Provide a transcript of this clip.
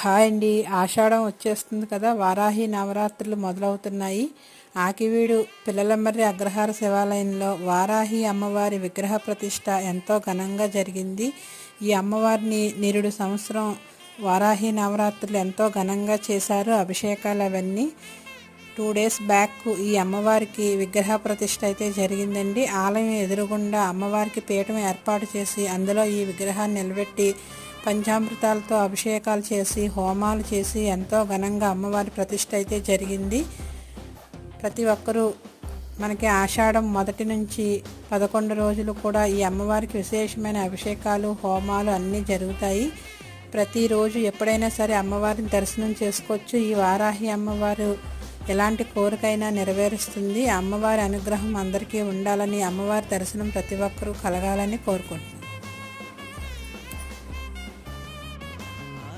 Hi అండి. ఆషాఢం వచ్చేస్తుంది కదా. వారాహి నవరాత్రులు మొదలవుతున్నాయి. ఆకివీడు పిల్లలమర్రి అగ్రహార శివాలయంలో వారాహి అమ్మవారి విగ్రహ ప్రతిష్ట ఎంతో ఘనంగా జరిగింది. ఈ అమ్మవారిని నిరుడు సంవత్సరం వారాహి నవరాత్రులు ఎంతో ఘనంగా చేశారు. అభిషేకాలు అవన్నీ టూ డేస్ బ్యాక్ ఈ అమ్మవారికి విగ్రహ ప్రతిష్ట అయితే జరిగిందండి. ఆలయం ఎదురుగుండా అమ్మవారికి పీఠం ఏర్పాటు చేసి అందులో ఈ విగ్రహాన్ని నిలబెట్టి పంచామృతాలతో అభిషేకాలు చేసి హోమాలు చేసి ఎంతో ఘనంగా అమ్మవారి ప్రతిష్ట అయితే జరిగింది. ప్రతి ఒక్కరూ మనకి ఆషాఢం మొదటి నుంచి పదకొండు రోజులు కూడా ఈ అమ్మవారికి విశేషమైన అభిషేకాలు హోమాలు అన్నీ జరుగుతాయి. ప్రతిరోజు ఎప్పుడైనా సరే అమ్మవారిని దర్శనం చేసుకోవచ్చు. ఈ వారాహి అమ్మవారు ఎలాంటి కోరికైనా నెరవేరుస్తుంది. అమ్మవారి అనుగ్రహం అందరికీ ఉండాలని అమ్మవారి దర్శనం ప్రతి ఒక్కరూ కలగాలని కోరుకుంటున్నాను